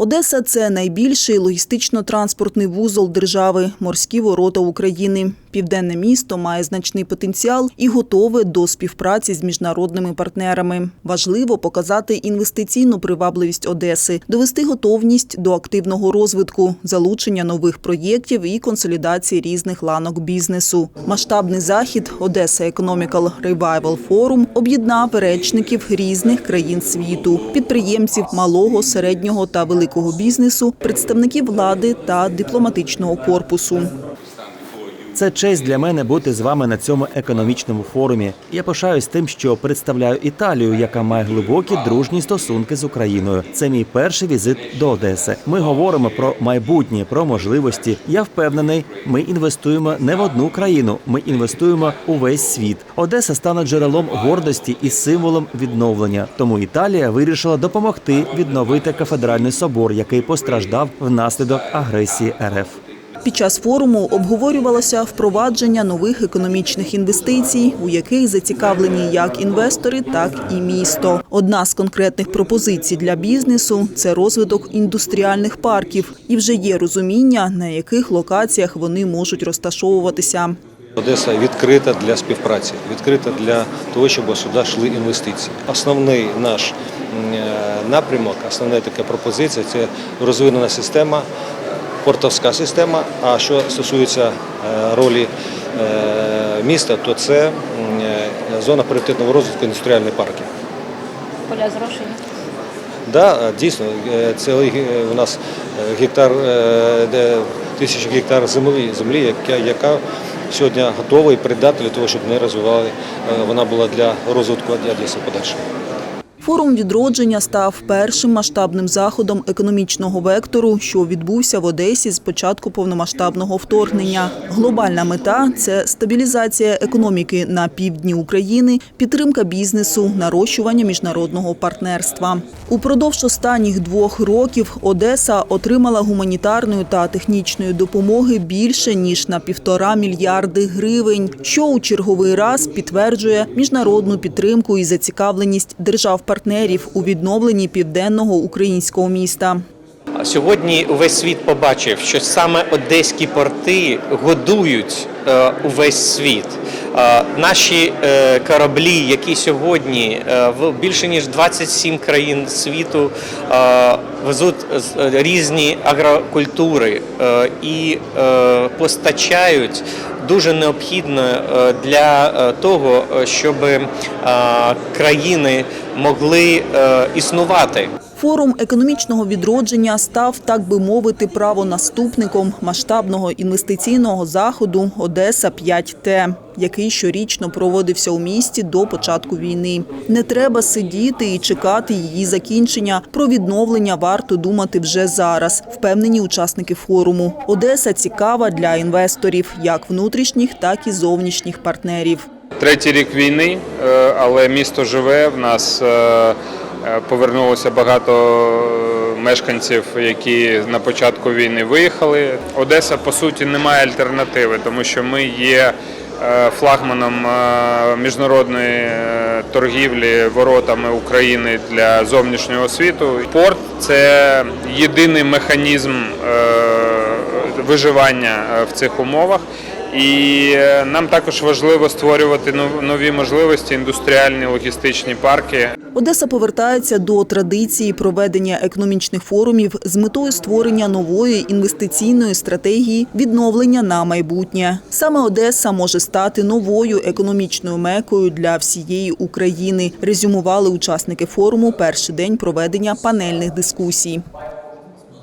Одеса це найбільший логістично-транспортний вузол держави, морські ворота України. Південне місто має значний потенціал і готове до співпраці з міжнародними партнерами. Важливо показати інвестиційну привабливість Одеси, довести готовність до активного розвитку, залучення нових проєктів і консолідації різних ланок бізнесу. Масштабний захід Одеса Economical Revival Forum об'єднав речників різних країн світу, підприємців малого, середнього та великого бізнесу, представників влади та дипломатичного корпусу. Це честь для мене бути з вами на цьому економічному форумі. Я пишаюсь тим, що представляю Італію, яка має глибокі дружні стосунки з Україною. Це мій перший візит до Одеси. Ми говоримо про майбутнє, про можливості. Я впевнений, ми інвестуємо не в одну країну, ми інвестуємо у весь світ. Одеса стане джерелом гордості і символом відновлення. Тому Італія вирішила допомогти відновити кафедральний собор, який постраждав внаслідок агресії РФ. Під час форуму обговорювалося впровадження нових економічних інвестицій, у яких зацікавлені як інвестори, так і місто. Одна з конкретних пропозицій для бізнесу це розвиток індустріальних парків, і вже є розуміння, на яких локаціях вони можуть розташовуватися. Одеса відкрита для співпраці, відкрита для того, щоб сюди йшли інвестиції. Основний наш е, напрямок, основна така пропозиція це розвинена система, портовська система. А що стосується е, ролі е, міста, то це е, зона пріоритетного розвитку індустріальних парків. поля зрошення. Да, дійсно, цілий у нас гектар, де тисячі гектар землі, землі яка, яка сьогодні готова і придатна для того, щоб не розвивали, вона була для розвитку Одеси подальшого. Форум відродження став першим масштабним заходом економічного вектору, що відбувся в Одесі з початку повномасштабного вторгнення. Глобальна мета це стабілізація економіки на півдні України, підтримка бізнесу, нарощування міжнародного партнерства. Упродовж останніх двох років Одеса отримала гуманітарної та технічної допомоги більше ніж на півтора мільярди гривень, що у черговий раз підтверджує міжнародну підтримку і зацікавленість держав-партнерів у відновленні південного українського міста. Сьогодні увесь світ побачив, що саме одеські порти годують е, увесь світ. Наші е, кораблі, які сьогодні е, в більше ніж 27 країн світу везуть різні агрокультури і постачають дуже необхідно е, для е, того, е, щоб країни могли існувати. Форум економічного відродження став, так би мовити, правонаступником масштабного інвестиційного заходу Одеса 5Т, який щорічно проводився у місті до початку війни. Не треба сидіти і чекати її закінчення. Про відновлення варто думати вже зараз, впевнені учасники форуму. Одеса цікава для інвесторів, як внутрішніх, так і зовнішніх партнерів. Третій рік війни, е, але місто живе. В нас е, е, повернулося багато мешканців, які на початку війни виїхали. Одеса по суті не має альтернативи, тому що ми є флагманом міжнародної торгівлі воротами України для зовнішнього світу. Порт це єдиний механізм виживання в цих умовах. І е, нам також важливо створювати нов- нові можливості, індустріальні логістичні парки. Одеса повертається до традиції проведення економічних форумів з метою створення нової інвестиційної стратегії відновлення на майбутнє. Саме Одеса може стати новою економічною мекою для всієї України. Резюмували учасники форуму перший день проведення панельних дискусій.